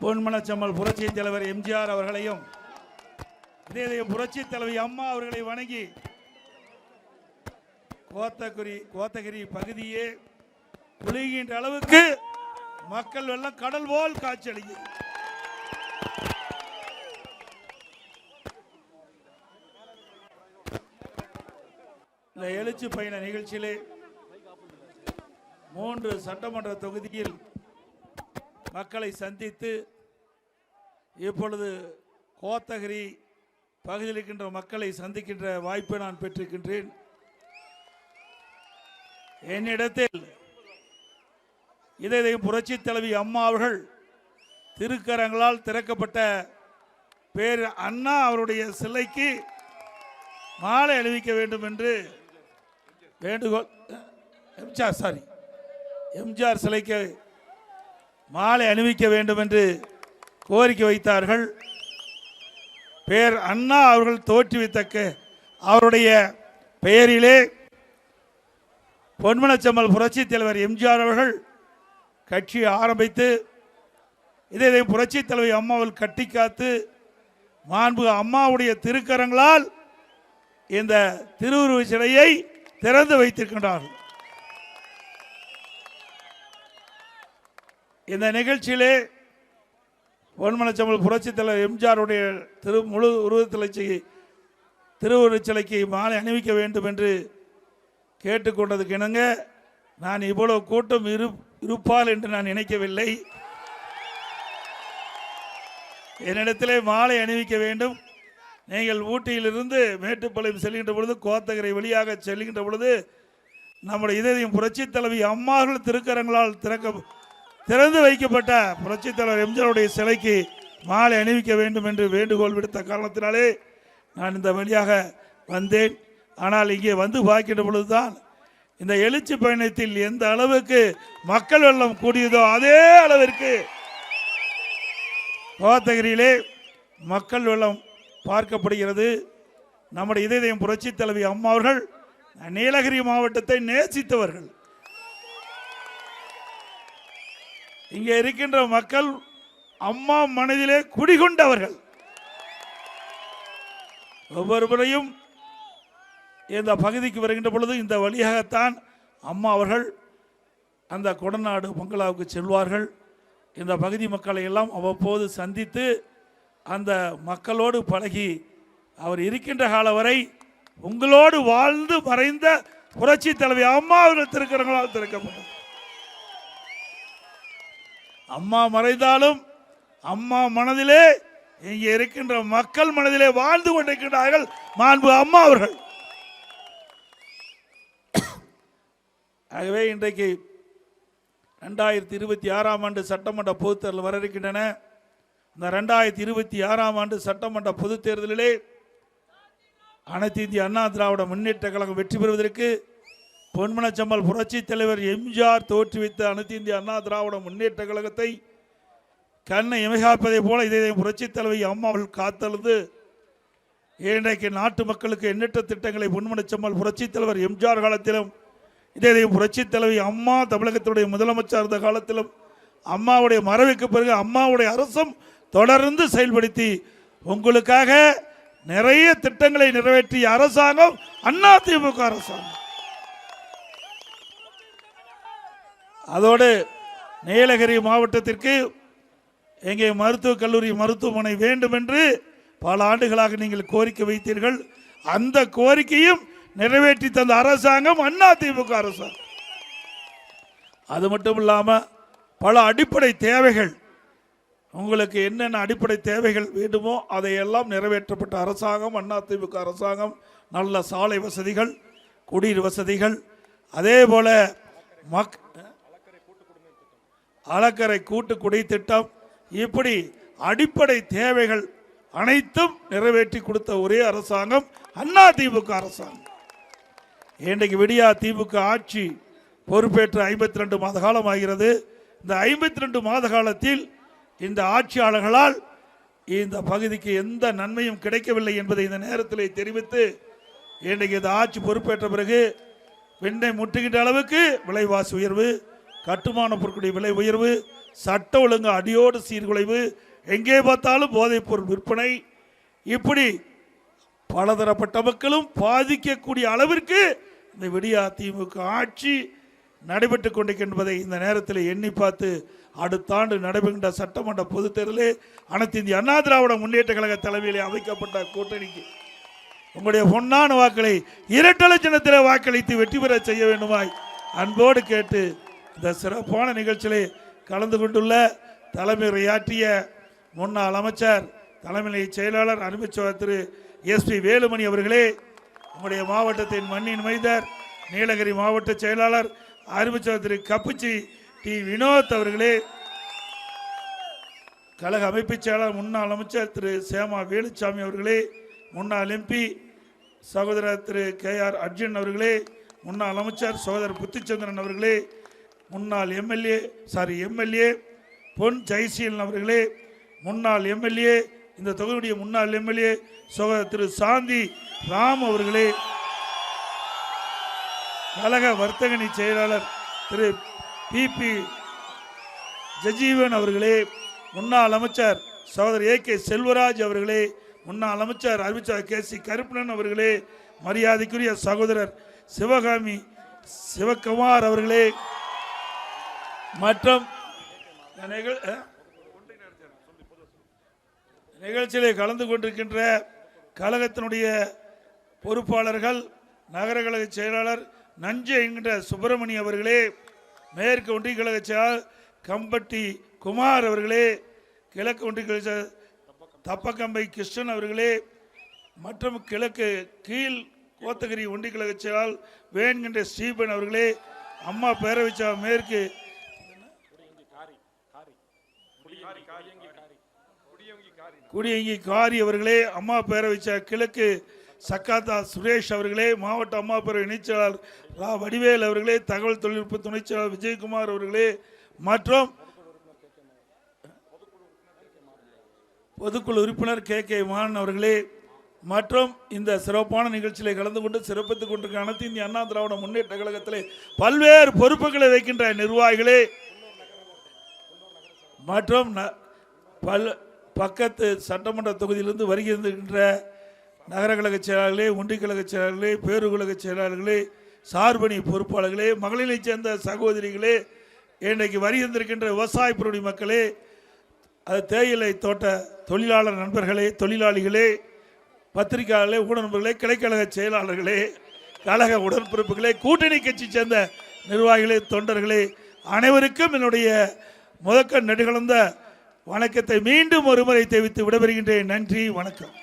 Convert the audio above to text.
பொன்மனச்சம்மல் புரட்சி தலைவர் எம்ஜிஆர் அவர்களையும் இதே புரட்சி தலைவி அம்மா அவர்களை வணங்கி கோத்தகிரி கோத்தகிரி பகுதியே குளிகின்ற அளவுக்கு மக்கள் வெள்ளம் கடல் போல் காட்சியளிக்கிறது இந்த எழுச்சி பயண நிகழ்ச்சியிலே மூன்று சட்டமன்ற தொகுதியில் மக்களை சந்தித்து இப்பொழுது கோத்தகிரி பகுதியில் இருக்கின்ற மக்களை சந்திக்கின்ற வாய்ப்பை நான் பெற்றிருக்கின்றேன். என்னிடத்தில் இதை புரட்சி தலைவி அம்மா அவர்கள் திருக்கரங்களால் திறக்கப்பட்ட பேர் அண்ணா அவருடைய சிலைக்கு மாலை அணிவிக்க வேண்டும் என்று வேண்டுகோள் எம்ஜிஆர் சாரி எம்ஜிஆர் சிலைக்கு மாலை அணிவிக்க வேண்டும் என்று கோரிக்கை வைத்தார்கள். பேர் அண்ணா அவர்கள் தோற்றுவித்தக்க அவருடைய பெயரிலே பொன்மனச்சம்மல் புரட்சி தலைவர் எம்ஜிஆர் அவர்கள் கட்சியை ஆரம்பித்து இதை இதை புரட்சி தலைவி அம்மாவில் கட்டி காத்து மாண்பு அம்மாவுடைய திருக்கரங்களால் இந்த திருவுருவ சிலையை திறந்து வைத்திருக்கின்றார்கள். இந்த நிகழ்ச்சியிலே பொன்மனச்சம்பல் புரட்சித் தலைவர் எம்ஜிஆருடைய திரு முழு உருவத்திலை திருவுருவச் சிலைக்கு மாலை அணிவிக்க வேண்டும் என்று கேட்டுக்கொண்டதுக்கு இணங்க நான் இவ்வளவு கூட்டம் இரு இருப்பால் என்று நான் நினைக்கவில்லை. என்னிடத்திலே மாலை அணிவிக்க வேண்டும். நீங்கள் ஊட்டியிலிருந்து மேட்டுப்பாளையம் செல்கின்ற பொழுது கோத்தகரை வழியாக செல்கின்ற பொழுது நம்முடைய இதயம் புரட்சித் தலைவி அம்மார்கள் திருக்கரங்களால் திறக்க திறந்து வைக்கப்பட்ட புரட்சி தலைவர் எம்ஜிஆருடைய சிலைக்கு மாலை அணிவிக்க வேண்டும் என்று வேண்டுகோள் விடுத்த காரணத்தினாலே நான் இந்த வழியாக வந்தேன். ஆனால் இங்கே வந்து பார்க்கின்ற பொழுதுதான் இந்த எழுச்சி பயணத்தில் எந்த அளவுக்கு மக்கள் வெள்ளம் கூடியதோ அதே அளவிற்கு கோத்தகிரியிலே மக்கள் வெள்ளம் பார்க்கப்படுகிறது. நம்முடைய இதயம் புரட்சி தலைவி அம்மா அவர்கள் நீலகிரி மாவட்டத்தை நேசித்தவர்கள். இங்கே இருக்கின்ற மக்கள் அம்மா மனதிலே குடிகொண்டவர்கள். ஒவ்வொரு முறையும் இந்த பகுதிக்கு வருகின்ற பொழுது இந்த வழியாகத்தான் அம்மா அவர்கள் அந்த கொடநாடு பங்களாவுக்கு செல்வார்கள். இந்த பகுதி மக்களை எல்லாம் அவ்வப்போது சந்தித்து அந்த மக்களோடு பழகி அவர் இருக்கின்ற காலம் வரை உங்களோடு வாழ்ந்து மறைந்த புரட்சி தலைவி அம்மா அவர்கள் திருக்கிறவங்களால் திறக்கப்பட்டது. அம்மா மறைந்தாலும் அம்மா மனதிலே இங்கே இருக்கின்ற மக்கள் மனதிலே வாழ்ந்து கொண்டிருக்கின்றார்கள் மாண்பு அம்மா அவர்கள். ஆகவே இன்றைக்கு ரெண்டாயிரத்தி இருபத்தி ஆறாம் ஆண்டு சட்டமன்ற பொதுத் தேர்தல் வர இருக்கின்றன. இந்த ரெண்டாயிரத்தி இருபத்தி ஆறாம் ஆண்டு சட்டமன்ற பொதுத் தேர்தலிலே அனைத்து இந்திய அண்ணா திராவிட முன்னேற்ற கழகம் வெற்றி பெறுவதற்கு பொன்மனச்சம்மல் புரட்சி தலைவர் எம்ஜிஆர் தோற்றுவித்த அனைத்து இந்திய அண்ணா திராவிட முன்னேற்ற கழகத்தை கண்ணை இமைகாப்பதைப் போல இதை புரட்சி தலைவி அம்மாவில் அவர்கள் காத்தழுது. இன்றைக்கு நாட்டு மக்களுக்கு எண்ணற்ற திட்டங்களை பொன்மனச்சம்மல் புரட்சி தலைவர் எம்ஜிஆர் காலத்திலும் இதே புரட்சி தலைவி அம்மா தமிழகத்துடைய முதலமைச்சர் இருந்த காலத்திலும் அம்மாவுடைய மறைவுக்கு பிறகு அம்மாவுடைய அரசும் தொடர்ந்து செயல்படுத்தி உங்களுக்காக நிறைய திட்டங்களை நிறைவேற்றிய அரசாங்கம் அண்ணா திமுக அரசாங்கம். அதோடு நீலகிரி மாவட்டத்திற்கு எங்கே மருத்துவக் கல்லூரி மருத்துவமனை வேண்டும் என்று பல ஆண்டுகளாக நீங்கள் கோரிக்கை வைத்தீர்கள். அந்த கோரிக்கையும் நிறைவேற்றி தந்த அரசாங்கம் அண்ணா திமுக அரசாங்கம் அது மட்டும் இல்லாமல் பல அடிப்படை தேவைகள். உங்களுக்கு என்னென்ன அடிப்படை தேவைகள் வேண்டுமோ அதையெல்லாம் நிறைவேற்றப்பட்ட அரசாங்கம் அண்ணா திமுக அரசாங்கம் நல்ல சாலை வசதிகள் குடிநீர் வசதிகள். அதே போல் மக் அலக்கரை கூட்டு குடி திட்டம் இப்படி அடிப்படை தேவைகள் அனைத்தும் நிறைவேற்றி கொடுத்த ஒரே அரசாங்கம் அண்ணா திமுக அரசாங்கம். இன்றைக்கு விடியா திமுக ஆட்சி பொறுப்பேற்று ஐம்பத்தி ரெண்டு மாத காலம் ஆகிறது. இந்த ஐம்பத்தி ரெண்டு மாத காலத்தில் இந்த ஆட்சியாளர்களால் இந்த பகுதிக்கு எந்த நன்மையும் கிடைக்கவில்லை என்பதை இந்த நேரத்தில் தெரிவித்து இன்றைக்கு இந்த ஆட்சி பொறுப்பேற்ற பிறகு வெண்ணை முட்டுகின்ற அளவுக்கு விலைவாசி உயர்வு கட்டுமான பொருட்களுடைய விலை உயர்வு சட்ட ஒழுங்கு அடியோடு சீர்குலைவு எங்கே பார்த்தாலும் போதைப் பொருள் விற்பனை. இப்படி பலதரப்பட்ட மக்களும் பாதிக்கக்கூடிய அளவிற்கு இந்த விடியா திமுக ஆட்சி நடைபெற்று கொண்டிருக்கின்றதை இந்த நேரத்தில் எண்ணி பார்த்து அடுத்த ஆண்டு நடைபெறுகின்ற சட்டமன்ற பொதுத் தேர்தலில் அனைத்து இந்திய அண்ணா திராவிட முன்னேற்ற கழக தலைமையிலே அமைக்கப்பட்ட கூட்டணிக்கு உங்களுடைய பொன்னான வாக்களை இரட்டலை சின்னத்தில் வாக்களித்து வெற்றி பெற செய்ய வேண்டுமாய் அன்போடு கேட்டு இந்த சிறப்பான நிகழ்ச்சியிலே கலந்து கொண்டுள்ள தலைமையுரையாற்றிய முன்னாள் அமைச்சர் தலைமை செயலாளர் அனுமதிச்சவர் திரு எஸ்பி வேலுமணி அவர்களே நம்முடைய மாவட்டத்தின் மண்ணின் மைதர் நீலகிரி மாவட்ட செயலாளர் அறிவிச்சவர் திரு கப்புச்சி டி வினோத் அவர்களே கழக அமைப்புச் செயலாளர் முன்னாள் அமைச்சர் திரு சேமா வேலுச்சாமி அவர்களே முன்னாள் எம்பி சகோதரர் திரு கே ஆர் அர்ஜுன் அவர்களே முன்னாள் அமைச்சர் சகோதரர் புத்திச்சந்திரன் அவர்களே முன்னாள் எம்எல்ஏ சாரி எம்எல்ஏ பொன் ஜெயசீலன் அவர்களே முன்னாள் எம்எல்ஏ இந்த தொகுதியுடைய முன்னாள் எம்எல்ஏ சோக திரு சாந்தி ராம் அவர்களே கழக வர்த்தகணி செயலாளர் திரு பிபி ஜஜீவன் அவர்களே முன்னாள் அமைச்சர் சகோதரர் ஏ கே செல்வராஜ் அவர்களே முன்னாள் அமைச்சர் அறிவிச்சர் கே சி கருப்பணன் அவர்களே மரியாதைக்குரிய சகோதரர் சிவகாமி சிவகுமார் அவர்களே மற்றும் நிகழ்ச்சியில் கலந்து கொண்டிருக்கின்ற கழகத்தினுடைய பொறுப்பாளர்கள் நகர கழக செயலாளர் நஞ்சு என்கின்ற சுப்பிரமணி அவர்களே மேற்கு ஒன்றிய கழக செயலாளர் கம்பட்டி குமார் அவர்களே கிழக்கு ஒன்றிய கழக தப்பக்கம்பை கிருஷ்ணன் அவர்களே மற்றும் கிழக்கு கீழ் கோத்தகிரி ஒன்றிய கழக செயலாளர் வேண்கின்ற ஸ்ரீபன் அவர்களே அம்மா பேரவைச்சா மேற்கு குடியங்கி காரி. அவர்களே அம்மா பேரவைச்சா கிழக்கு சக்காத்தா சுரேஷ் அவர்களே மாவட்ட அம்மா பேரவை இணைச்செயலாளர் ரா வடிவேல் அவர்களே தகவல் தொழில்நுட்ப துணைச் செயலாளர் விஜயகுமார் அவர்களே மற்றும் பொதுக்குழு உறுப்பினர் கே கே மான் அவர்களே மற்றும் இந்த சிறப்பான நிகழ்ச்சியில் கலந்து கொண்டு சிறப்பித்துக் கொண்டிருக்கிற அனைத்து இந்திய அண்ணா திராவிட முன்னேற்ற கழகத்திலே பல்வேறு பொறுப்புகளை வைக்கின்ற நிர்வாகிகளே மற்றும் ந- பல் பக்கத்து சட்டமன்ற தொகுதியிலிருந்து வருகின்ற நகர கழக செயலாளர்களே ஒன்றிய கழக செயலாளர்களே பேருகழக செயலாளர்களே சார்பணி பொறுப்பாளர்களே மகளிரைச் சேர்ந்த சகோதரிகளே இன்றைக்கு வருகின்றிருக்கின்ற விவசாய பொருடி மக்களே அது தேயிலை தோட்ட தொழிலாளர் நண்பர்களே தொழிலாளிகளே பத்திரிகையாளர்களே ஊடகர்களே கிளைக்கழக செயலாளர்களே கழக உடன்பிறப்புகளே கூட்டணி கட்சி சேர்ந்த நிர்வாகிகளே தொண்டர்களே அனைவருக்கும் என்னுடைய முதக்க நெடுகலந்த வணக்கத்தை மீண்டும் ஒருமுறை தெரிவித்து விடைபெறுகின்றேன். நன்றி வணக்கம்.